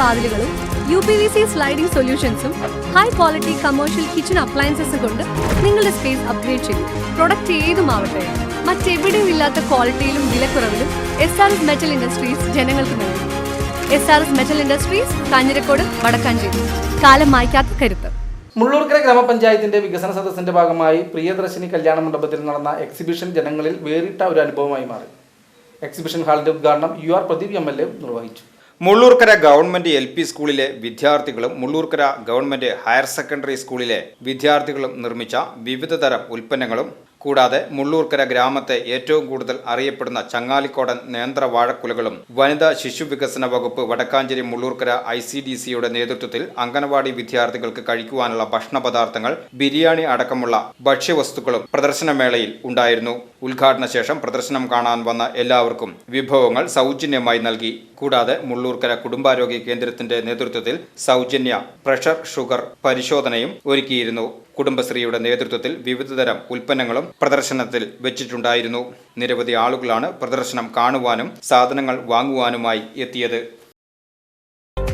വാതിലുകളും U P V C sliding സൊല്യൂഷൻസും high quality commercial kitchen appliances കൊണ്ട് നിങ്ങളുടെ space upgrade ചെയ്യും പ്രൊഡക്റ്റ് ഏതുമാവട്ടെ മറ്റെവിടെയും ഇല്ലാത്ത ക്വാളിറ്റിയിലും വിലക്കുറവിലും S R S metal industries ജനങ്ങൾക്ക് നൽകും. S R S metal industries Kanjirakode Vadakkanchery. കാലം മായ്ക്കാത്ത കരുത്ത്. മുള്ളൂർക്കര ഗ്രാമപഞ്ചായത്തിന്റെ വികസന സദസ്സിന്റെ ഭാഗമായി പ്രിയദർശിനി കല്യാണ മണ്ഡപത്തിൽ നടന്ന എക്സിബിഷൻ ജനങ്ങളിൽ വേറിട്ട ഒരു അനുഭവമായി മാറി. എക്സിബിഷൻ ഹാളിന്റെ ഉദ്ഘാടനം U R Pradeep M L A നിർവഹിച്ചു. മുള്ളൂർക്കര ഗവൺമെന്റ് എൽ പി സ്കൂളിലെ വിദ്യാർത്ഥികളും മുള്ളൂർക്കര ഗവൺമെന്റ് ഹയർ സെക്കൻഡറി സ്കൂളിലെ വിദ്യാർത്ഥികളും നിർമ്മിച്ച വിവിധതരം ഉൽപ്പന്നങ്ങളും കൂടാതെ മുള്ളൂർക്കര ഗ്രാമത്തെ ഏറ്റവും കൂടുതൽ അറിയപ്പെടുന്ന ചങ്ങാലിക്കോടൻ നേന്ത്ര വാഴക്കുലകളും വനിതാ ശിശു വികസന വകുപ്പ് Vadakkanchery Mullurkara I C D സിയുടെ നേതൃത്വത്തിൽ അംഗനവാടി വിദ്യാർത്ഥികൾക്ക് കഴിക്കുവാനുള്ള ഭക്ഷണ പദാർത്ഥങ്ങൾ ബിരിയാണി അടക്കമുള്ള ഭക്ഷ്യവസ്തുക്കളും പ്രദർശനമേളയിൽ ഉണ്ടായിരുന്നു. ഉദ്ഘാടന ശേഷം പ്രദർശനം കാണാൻ വന്ന എല്ലാവർക്കും വിഭവങ്ങൾ സൗജന്യമായി നൽകി. കൂടാതെ മുള്ളൂർക്കര കുടുംബാരോഗ്യ കേന്ദ്രത്തിന്റെ നേതൃത്വത്തിൽ സൗജന്യ പ്രഷർ ഷുഗർ പരിശോധനയും ഒരുക്കിയിരുന്നു. കുടുംബശ്രീയുടെ നേതൃത്വത്തിൽ വിവിധതരം ഉൽപ്പന്നങ്ങളും പ്രദർശനത്തിൽ വെച്ചിട്ടുണ്ടായിരുന്നു. നിരവധി ആളുകളാണ് പ്രദർശനം കാണുവാനും സാധനങ്ങൾ വാങ്ങുവാനുമായി എത്തിയത്.